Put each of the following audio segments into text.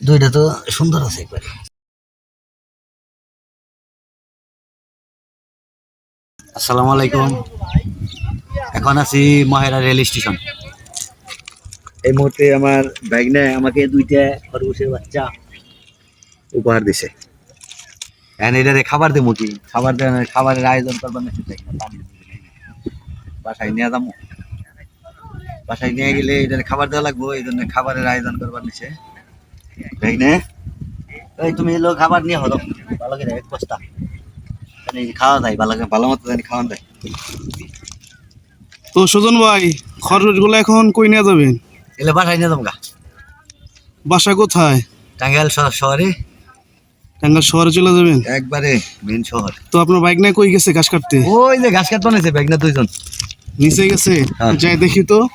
দুইটা তো সুন্দর আছে একবারে। আসসালামু আলাইকুম। এখন আছি মহেরা রেল স্টেশন। এই মুহূর্তে আমার ভাগ্নে আমাকে দুইটা খরগোশের বাচ্চা উপহার দিছে। এখন এটারে খাবার দেবো কি? খাবার খাবারের আয়োজন করবার না। বাসায় নিয়ে যাব। বাসায় নিয়ে গেলে এটারে খাবার দেওয়া লাগবো এই জন্য খাবারের আয়োজন করবার নিছে ভাগ্নে এই তুমি এলো খাবার নিয়ে হলো। ভালো করে এক বস্তা। খাওয়া যায় ভালো ভালো মতো জানি খাওয়া যায়। তো সুজন ভাই খরচগুলো এখন কই নিয়ে যাবেন? এলে বাসায় নিয়ে যাব বাসা কোথায়? টাঙ্গাইল শহরে। টাঙ্গাল শহরে চলে যাবেন? একবারে মেন শহর। তো আপনার বাইক নিয়ে কই গেছে ঘাস কাটতে? ওই যে ঘাস কাটতে বানাইছে ব্যাগ না দুইজন। নিচে গেছে? হ্যাঁ। যাই দেখি তো।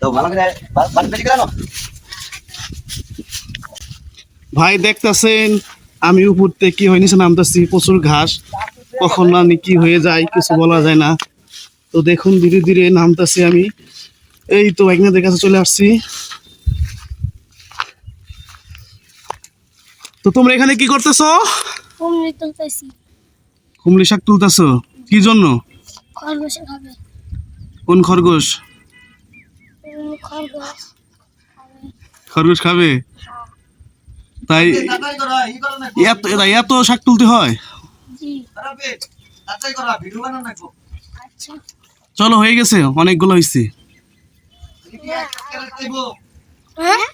তো ভালো করে বা- বাড়ি বেশি। ভাই দেখতাছেন আমি উপর থেকে কি হয় নিচে নামতেছি প্রচুর ঘাস। কখন না কি হয়ে যায় কিছু বলা যায় না। তো দেখুন ধীরে ধীরে নামতেছি আমি। এই তো বাইকনাদের কাছে চলে আসছি। তো তোমরা এখানে কি করতেছো? কুমড়ি তুলতেছি। কুমড়ি শাক তুলতেছো? কি জন্য? খরগোশে খাবে। কোন খরগোশ? খরগোশ খাবে। খরগোশ খাবে? তাই তাড়াতাড়ি করো, ই করো না। এত এত শাক তুলতে হয়। আচ্ছা। চলো হয়ে গেছে অনেকগুলো হয়েছে হ্যাঁ।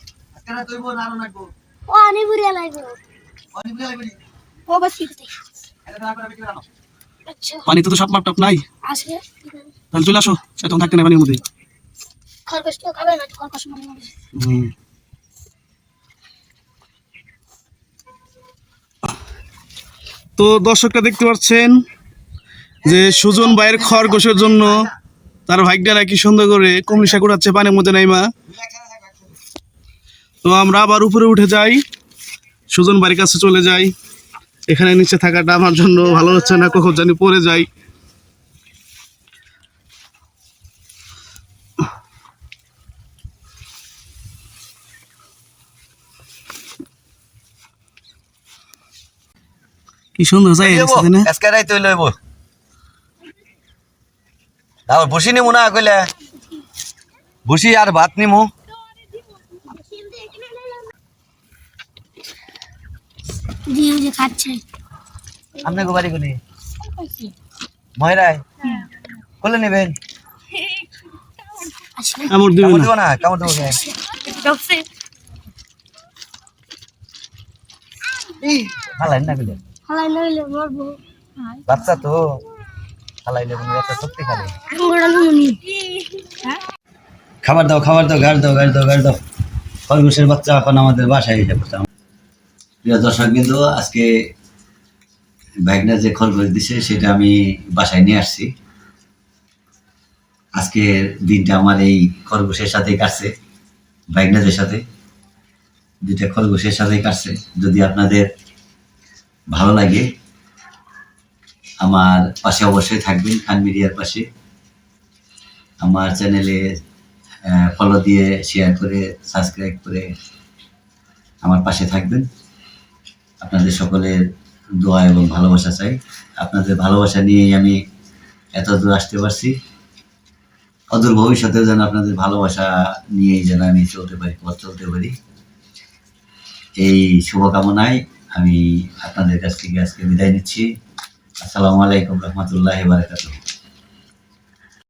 আচ্ছা। পানিতে তো সব মাপ টাপ নাই তাহলে চলে আসো সেতন থাকতে নাই পানির মধ্যে। খরগোশ তো খাবে না খরগোশ হুম। তো দর্শকরা দেখতে পাচ্ছেন যে সুজন ভাইয়ের খরগোশের জন্য তার ভাগ্যরা কি সুন্দর করে কমলি শাক পানের মধ্যে নাইমা। তো আমরা আবার উপরে উঠে যাই। সুজন বাড়ির কাছে চলে যাই। এখানে নিচে থাকাটা আমার জন্য ভালো হচ্ছে না, কখন জানি পড়ে যাই। কি সুন্দর যাই হইবো, না আজকে। তারপর বসি নিমু না কইলে? বসি আর ভাত নিমু। যে খাচ্ছে। আপনাকে বাড়ি কোনে ময়রায় কোলে নেবেন? আসলে আমার দিবে কামড় না। দেবো না কইলে? হালাই নইলে মরবো। বাচ্চা তো। হালাই নেবেন বাচ্চা সত্যি খালে আঙ্গুরা নুনি খাবার দাও খাবার দাও গাড় দাও গাড় দাও গাড় দাও। খরগোশের বাচ্চা এখন আমাদের বাসায় এসে পড়ছে। প্রিয় দর্শক বিন্দু আজকে ব্যাগনা যে খরগোশ দিছে সেটা আমি বাসায় নিয়ে আসছি। আজকের দিনটা আমার এই খরগোশের সাথেই কাটছে ব্যাগনাদের সাথে। দুইটা খরগোশের সাথেই কাটছে। যদি আপনাদের ভালো লাগে। আমার পাশে অবশ্যই থাকবেন খান মিডিয়ার পাশে। আমার চ্যানেলে ফলো দিয়ে শেয়ার করে সাবস্ক্রাইব করে আমার পাশে থাকবেন। আপনাদের সকলের দোয়া এবং ভালোবাসা চাই। আপনাদের ভালোবাসা নিয়েই আমি এত দূর আসতে পারছি। অদূর ভবিষ্যতেও যেন আপনাদের ভালোবাসা নিয়েই যেন আমি চলতে পারি, পথ চলতে পারি। এই শুভকামনায় আমি আপনাদের কাছ থেকে আজকে বিদায় নিচ্ছি। আসসালামু আলাইকুম রহমতুল্লাহ বারকাতুহ।